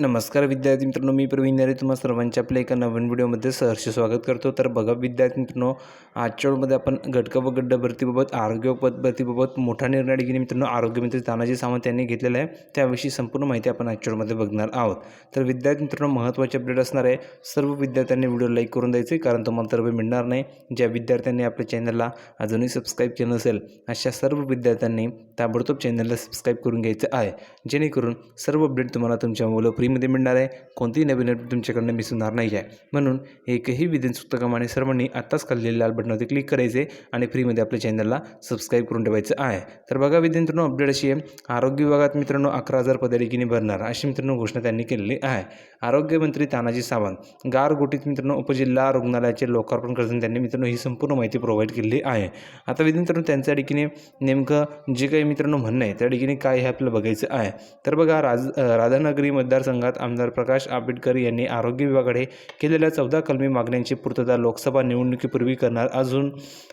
नमस्कार विद्यार्थी मित्रांनो मी प्रवीण नरे तुम्हा सर्वांच्या आपल्या एका नवीन व्हिडिओमध्ये सहर्ष स्वागत करतो. तर बघा विद्यार्थी मित्रांनो आजच्या वेळमध्ये आपण घटक व गड्ड भरतीबाबत आरोग्य पद भरतीबाबत मोठा निर्णय घेणे मित्रांनो आरोग्यमंत्री तानाजी सावंत यांनी घेतलेला आहे. त्याविषयी संपूर्ण माहिती आपण आजच्या वेळमध्ये बघणार आहोत. तर विद्यार्थी मित्रांनो महत्त्वाचे अपडेट असणार आहे. सर्व विद्यार्थ्यांनी व्हिडिओ लाईक करून द्यायचे कारण तुम्हाला तर मिळणार नाही. ज्या विद्यार्थ्यांनी आपल्या चॅनलला अजूनही सबस्क्राईब केलं नसेल अशा सर्व विद्यार्थ्यांनी ताबडतोब चॅनलला सबस्क्राईब करून घ्यायचं आहे. जेणेकरून सर्व अपडेट तुम्हाला तुमच्या मुलं फ्रीमध्ये मिळणार आहे. कोणतीही नवीन अपडेट तुमच्याकडनं मिस होणार नाही आहे. म्हणून एकही विधानसुक्तकामाने सर्वांनी आत्ताच खाल्लेले लाल बटनावरती क्लिक करायचे आणि फ्रीमध्ये आपल्या चॅनलला सबस्क्राईब करून ठेवायचं आहे. तर बघा विद्यार्थ्यांनो अपडेट अशी आहे. आरोग्य विभागात मित्रांनो अकरा हजार पदारिकीने भरणार. अशी मित्रांनो घोषणा त्यांनी केलेली आहे. आरोग्यमंत्री तानाजी सावंत. गारगोटीत मित्रांनो उपजिल्हा रुग्णालयाचे लोकार्पण करताना त्यांनी मित्रांनो ही संपूर्ण माहिती प्रोव्हाइड केलेली आहे. आता विद्यार्थ्यांनो त्यांच्या ठिकाणी नेमकं जे काही मित्रांनो म्हणणं आहे त्या ठिकाणी काय हे आपलं बघायचं आहे. तर बघा राज राधानगरी मतदारसंघात आमदार प्रकाश आंबेडकर यांनी आरोग्य विभागाकडे केलेल्या चौदा कलमी मागण्यांची पूर्तता लोकसभा निवडणुकीपूर्वी करणार. अजून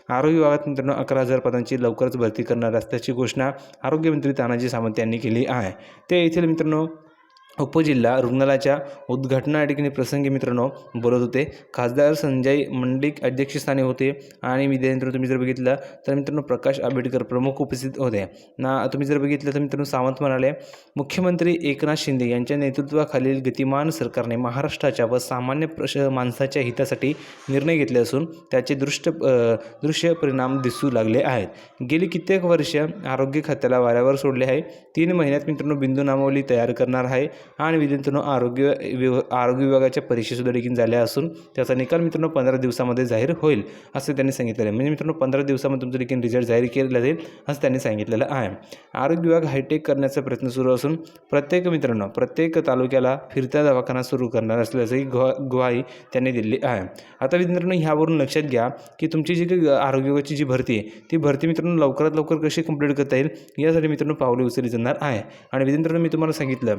आरोग्य विभागात मित्रांनो अकरा हजार पदांची लवकरच भरती करणार असल्याची घोषणा आरोग्यमंत्री तानाजी सावंत यांनी केली आहे. ते येथील मित्रांनो उपजिल्हा रुग्णालयाच्या उद्घाटना या ठिकाणी प्रसंगी मित्रांनो बोलत होते. खासदार संजय मंडिक अध्यक्षस्थानी होते आणि विद्यार्थी तुम्ही जर बघितलं तर मित्रांनो प्रकाश आंबेडकर प्रमुख उपस्थित होते. ना तुम्ही जर बघितलं तर मित्रांनो सावंत म्हणाले मुख्यमंत्री एकनाथ शिंदे यांच्या नेतृत्वाखालील गतिमान सरकारने महाराष्ट्राच्या व सामान्य प्रश माणसाच्या हितासाठी निर्णय घेतले असून त्याचे दृष्ट दृश्य परिणाम दिसू लागले आहेत. गेली कित्येक वर्ष आरोग्य खात्याला वाऱ्यावर सोडले आहे. तीन महिन्यात मित्रांनो बिंदू नामावली तयार करणार आहे. आणि विद्यार्थ्यांनो आरोग्य विभ आरोग्य विभागाच्या परीक्षेसुद्धा देखील झाल्या असून त्याचा निकाल मित्रांनो पंधरा दिवसामध्ये जाहीर होईल असं त्यांनी सांगितलेलं आहे. म्हणजे मित्रांनो पंधरा दिवसामध्ये तुमचं देखील रिझल्ट जाहीर केला जाईल असं त्यांनी सांगितलेलं आहे. आरोग्य विभाग हायटेक करण्याचा प्रयत्न सुरू असून प्रत्येक मित्रांनो प्रत्येक तालुक्याला फिरता दवाखाना सुरू करणार असल्याचंही ग्वा ग्वाही त्यांनी दिली आहे. आता विद्यार्थ्यांनो ह्यावरून लक्षात घ्या की तुमची जी काही आरोग्य विभागाची जी भरती आहे ती भरती मित्रांनो लवकरात लवकर कशी कंप्लीट करता येईल यासाठी मित्रांनो पावले उचलली जाणार आहे. आणि विद्यार्थ्यांनो मी तुम्हाला सांगितलं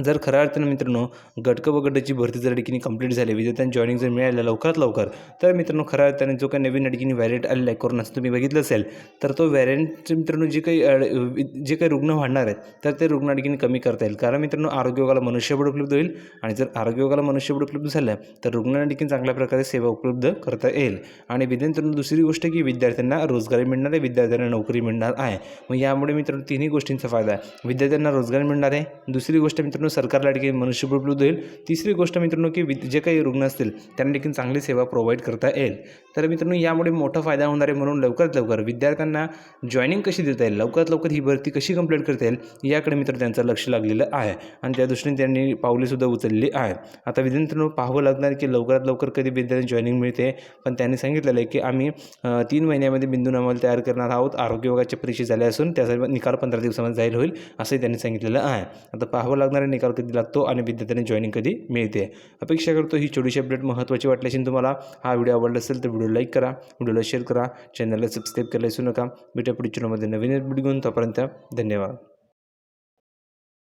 जर खऱ्या अर्थानं मित्रांनो गटक व गटाची भरती जर ठिकाणी कंप्लीट झाली विद्यार्थ्यांना जॉईनिंग जर मिळालं लवकरात लवकर तर मित्रांनो खऱ्या अर्थाने जो काही नवीन ठिकाणी व्हॅरियंट आलेला आहे कोरोनाचं तुम्ही बघितलं असेल तर तो व्हॅरियंटचं मित्रांनो जे काही वि- जे काही रुग्ण वाढणार आहेत तर ते रुग्ण ठिकाणी कमी करता येईल. कारण मित्रांनो आरोग्य मनुष्यबळ उपलब्ध होईल आणि जर आरोग्य मनुष्यबळ उपलब्ध झालं तर रुग्णांना देखील चांगल्या प्रकारे सेवा उपलब्ध करता येईल. आणि विद्यार्थ्यांना दुसरी गोष्ट की विद्यार्थ्यांना रोजगारी मिळणार आहे विद्यार्थ्यांना नोकरी मिळणार आहे. मग यामुळे मित्रांनो तिन्ही गोष्टींचा फायदा आहे. विद्यार्थ्यांना रोजगार मिळणार आहे. दुसरी गोष्ट मित्रांनो सरकारला देखील मनुष्यबळ उपलब्ध होईल तिसरी गोष्ट मित्रांनो की वि- जे काही रुग्ण असतील त्यांना देखील चांगली सेवा प्रोव्हाइड करता येईल. तर मित्रांनो यामुळे मोठा फायदा होणार आहे म्हणून लवकरात लवकर विद्यार्थ्यांना जॉईनिंग कशी देता येईल लवकरात लवकर ही भरती कशी कंप्लीट करता येईल याकडे मित्र त्यांचं लक्ष लागलेलं आहे. आणि त्या दृष्टीने त्यांनी पावलेसुद्धा उचलली आहेत. आता विद्यार्थ्यांना पाहावं लागणार की लवकरात लवकर कधी विद्यार्थी जॉईनिंग मिळते पण त्यांनी सांगितलेलं आहे की आम्ही तीन महिन्यामध्ये बिंदू नामावली तयार करणार आहोत आरोग्य विभागाच्या परीक्षा झाल्या असून त्यासाठी निकाल पंधरा दिवसामध्ये जाहीर होईल असंही त्यांनी सांगितलेलं आहे. आता पाहावं लागणारा निकाल कधी लागतो आणि विद्यार्थ्यांना जॉईनिंग कधी मिळते. अपेक्षा करतो ही छोटीशी अपडेट महत्त्वाची वाटली असेल तुम्हाला हा व्हिडिओ आवडला असेल तर व्हिडिओ लाईक करा व्हिडिओला शेअर करा चॅनलला सबस्क्राईब करायला विसरू नका भेटा पुढच्या चॅनलमध्ये नवीन अपडेट घेऊन तोपर्यंत धन्यवाद